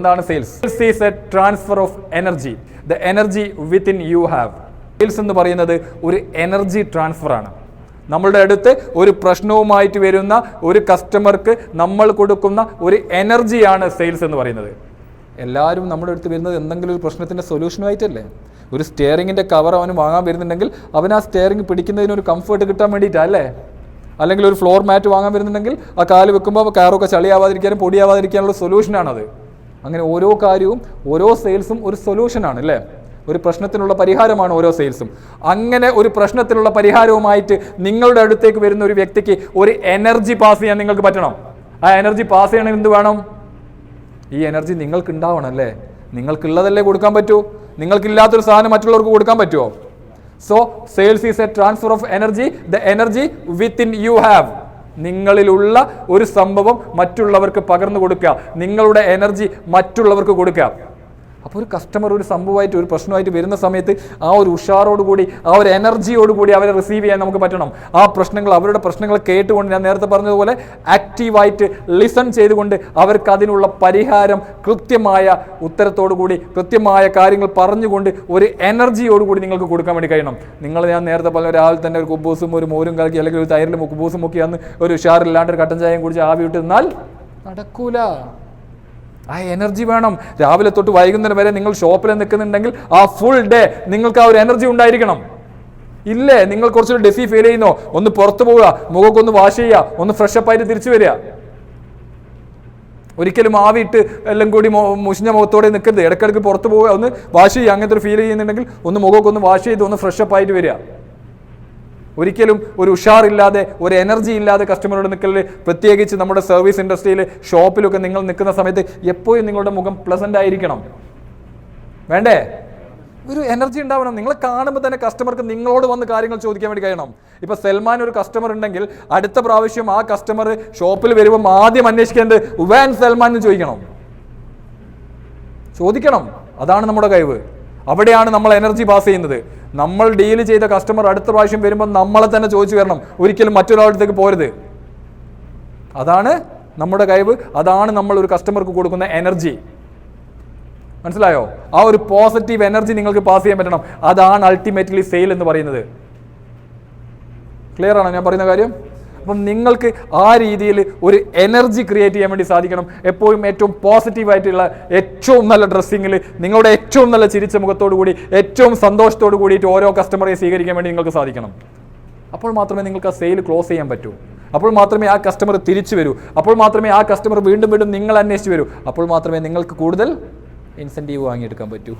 എന്താണ് sales sales is a transfer of energy the energy within you have sales എന്ന് പറയുന്നത് ഒരു energy transfer ആണ്. നമ്മളുടെ അടുത്ത് ഒരു പ്രശ്നവുമായിട്ട് വരുന്ന ഒരു കസ്റ്റമർക്ക് നമ്മൾ കൊടുക്കുന്ന ഒരു എനർജിയാണ് സെയിൽസ് എന്ന് പറയുന്നത്. എല്ലാവരും നമ്മുടെ അടുത്ത് വരുന്നത് എന്തെങ്കിലും ഒരു പ്രശ്നത്തിന്റെ സൊല്യൂഷനുമായിട്ടല്ലേ ഒരു സ്റ്റിയറിങ്ങിന്റെ കവർ അവന് വാങ്ങാൻ വരുന്നുണ്ടെങ്കിൽ അവൻ ആ സ്റ്റിയറിംഗ് പിടിക്കുന്നതിന് ഒരു കംഫർട്ട് കിട്ടാൻ വേണ്ടിയിട്ടാണ് അല്ലേ? അല്ലെങ്കിൽ ഒരു ഫ്ലോർ മാറ്റ് വാങ്ങാൻ വരുന്നുണ്ടെങ്കിൽ ആ കാൽ വെക്കുമ്പോൾ കാറൊക്കെ ചളിയാവാതിരിക്കാനും പൊടിയാവാതിരിക്കാനുള്ള സൊല്യൂഷനാണത് അങ്ങനെ ഓരോ കാര്യവും ഓരോ സെയിൽസും ഒരു സൊല്യൂഷനാണ് അല്ലേ? ഒരു പ്രശ്നത്തിനുള്ള പരിഹാരമാണ് ഓരോ സെയിൽസും അങ്ങനെ ഒരു പ്രശ്നത്തിനുള്ള പരിഹാരവുമായിട്ട് നിങ്ങളുടെ അടുത്തേക്ക് വരുന്ന ഒരു വ്യക്തിക്ക് ഒരു എനർജി പാസ് ചെയ്യാൻ നിങ്ങൾക്ക് പറ്റണം. ആ എനർജി പാസ് ചെയ്യണമെങ്കിൽ എന്ത് വേണം? ഈ എനർജി നിങ്ങൾക്ക് ഉണ്ടാവണം അല്ലേ? നിങ്ങൾക്കുള്ളതല്ലേ കൊടുക്കാൻ പറ്റൂ? നിങ്ങൾക്കില്ലാത്തൊരു സാധനം മറ്റുള്ളവർക്ക് കൊടുക്കാൻ പറ്റുമോ? So sales is a transfer of energy the energy within you have നിങ്ങളിലുള്ള ഒരു സംഭവം മറ്റുള്ളവർക്ക് പകർന്നു കൊടുക്കുക. നിങ്ങളുടെ എനർജി മറ്റുള്ളവർക്ക് കൊടുക്കുക. അപ്പോൾ ഒരു കസ്റ്റമർ ഒരു സംഭവമായിട്ട് ഒരു പ്രശ്നമായിട്ട് വരുന്ന സമയത്ത് ആ ഒരു ഉഷാറോടുകൂടി ആ ഒരു എനർജിയോടുകൂടി അവരെ റിസീവ് ചെയ്യാൻ നമുക്ക് പറ്റണം. ആ പ്രശ്നങ്ങൾ അവരുടെ പ്രശ്നങ്ങൾ കേട്ടുകൊണ്ട് ഞാൻ നേരത്തെ പറഞ്ഞതുപോലെ ആക്റ്റീവായിട്ട് ലിസൺ ചെയ്തുകൊണ്ട് അവർക്ക് അതിനുള്ള പരിഹാരം കൃത്യമായ ഉത്തരത്തോടുകൂടി കൃത്യമായ കാര്യങ്ങൾ പറഞ്ഞുകൊണ്ട് ഒരു എനർജിയോടുകൂടി നിങ്ങൾക്ക് കൊടുക്കാൻ വേണ്ടി കഴിയണം. നിങ്ങൾ ഞാൻ നേരത്തെ പറഞ്ഞ രാവിലെ തന്നെ ഒരു കുബൂസും ഒരു മോരും കലക്കി അല്ലെങ്കിൽ ഒരു തൈരിലും കുബൂസും ഒക്കെ അന്ന് ഒരു ഉഷാറില്ലാണ്ട് ഒരു കട്ടൻ ചായയും കുടിച്ച് ആവി വിട്ട് നിന്നാൽ നടക്കൂല. ആ എനർജി വേണം. രാവിലെ തൊട്ട് വൈകുന്നേരം വരെ നിങ്ങൾ ഷോപ്പിൽ നിൽക്കുന്നുണ്ടെങ്കിൽ ആ ഫുൾ ഡേ നിങ്ങൾക്ക് ആ ഒരു എനർജി ഉണ്ടായിരിക്കണം. ഇല്ലേ? നിങ്ങൾ കുറച്ചൊരു ഡെസി ഫീൽ ചെയ്യുന്നോ? ഒന്ന് പുറത്തു പോവുക മുഖക്കൊന്ന് വാഷ് ചെയ്യുക ഒന്ന് ഫ്രഷ് അപ്പ് ആയിട്ട് തിരിച്ചു വരിക. ഒരിക്കലും ആവിയിട്ട് എല്ലാം കൂടി മുഷിഞ്ഞ മുഖത്തോടെ നിൽക്കരുത്. ഇടയ്ക്കിടയ്ക്ക് പുറത്ത് പോവുക ഒന്ന് വാഷ് ചെയ്യുക. അങ്ങനത്തെ ഒരു ഫീൽ ചെയ്യുന്നുണ്ടെങ്കിൽ ഒന്ന് മുഖമൊക്കെ ഒന്ന് വാഷ് ചെയ്ത് ഒന്ന് ഫ്രഷ് അപ്പ് ആയിട്ട് വരിക. ഒരിക്കലും ഒരു ഉഷാറില്ലാതെ ഒരു എനർജി ഇല്ലാതെ കസ്റ്റമറോട് നിൽക്കൽ പ്രത്യേകിച്ച് നമ്മുടെ സർവീസ് ഇൻഡസ്ട്രിയിൽ ഷോപ്പിലൊക്കെ നിങ്ങൾ നിൽക്കുന്ന സമയത്ത് എപ്പോഴും നിങ്ങളുടെ മുഖം പ്ലസന്റ് ആയിരിക്കണം. വേണ്ടേ? ഒരു എനർജി ഉണ്ടാവണം. നിങ്ങൾ കാണുമ്പോൾ തന്നെ കസ്റ്റമർക്ക് നിങ്ങളോട് വന്ന് കാര്യങ്ങൾ ചോദിക്കാൻ വേണ്ടി കഴിയണം. ഇപ്പോൾ സൽമാൻ ഒരു കസ്റ്റമർ ഉണ്ടെങ്കിൽ അടുത്ത പ്രാവശ്യം ആ കസ്റ്റമർ ഷോപ്പിൽ വരുമ്പോൾ ആദ്യം അന്വേഷിക്കേണ്ടത് ഉവാൻ സൽമാൻ എന്ന് ചോദിക്കണം. ചോദിക്കണം. അതാണ് നമ്മുടെ കഴിവ്. അവിടെയാണ് നമ്മൾ എനർജി പാസ് ചെയ്യുന്നത്. നമ്മൾ ഡീൽ ചെയ്ത കസ്റ്റമർ അടുത്ത പ്രാവശ്യം വരുമ്പോൾ നമ്മളെ തന്നെ ചോദിച്ചു വരണം. ഒരിക്കലും മറ്റൊരാളത്തേക്ക് പോരുത്. അതാണ് നമ്മുടെ കഴിവ്. അതാണ് നമ്മൾ ഒരു കസ്റ്റമർക്ക് കൊടുക്കുന്ന എനർജി മനസ്സിലായോ? ആ ഒരു പോസിറ്റീവ് എനർജി നിങ്ങൾക്ക് പാസ് ചെയ്യാൻ പറ്റണം. അതാണ് അൾട്ടിമേറ്റ്ലി സെയിൽ എന്ന് പറയുന്നത്. ക്ലിയർ ആണോ ഞാൻ പറയുന്ന കാര്യം? അപ്പം നിങ്ങൾക്ക് ആ രീതിയിൽ ഒരു എനർജി ക്രിയേറ്റ് ചെയ്യാൻ വേണ്ടി സാധിക്കണം. എപ്പോഴും ഏറ്റവും പോസിറ്റീവായിട്ടുള്ള ഏറ്റവും നല്ല ഡ്രസ്സിങ്ങിൽ നിങ്ങളുടെ ഏറ്റവും നല്ല ചിരിച്ച മുഖത്തോടു കൂടി ഏറ്റവും സന്തോഷത്തോടു കൂടിയിട്ട് ഓരോ കസ്റ്റമറെ സ്വീകരിക്കാൻ വേണ്ടി നിങ്ങൾക്ക് സാധിക്കണം. അപ്പോൾ മാത്രമേ നിങ്ങൾക്ക് ആ സെയിൽ ക്ലോസ് ചെയ്യാൻ പറ്റൂ. അപ്പോൾ മാത്രമേ ആ കസ്റ്റമർ തിരിച്ചു വരൂ. അപ്പോൾ മാത്രമേ ആ കസ്റ്റമർ വീണ്ടും വീണ്ടും നിങ്ങൾ അന്വേഷിച്ച് വരൂ. അപ്പോൾ മാത്രമേ നിങ്ങൾക്ക് കൂടുതൽ ഇൻസെന്റീവ് വാങ്ങിയെടുക്കാൻ പറ്റൂ.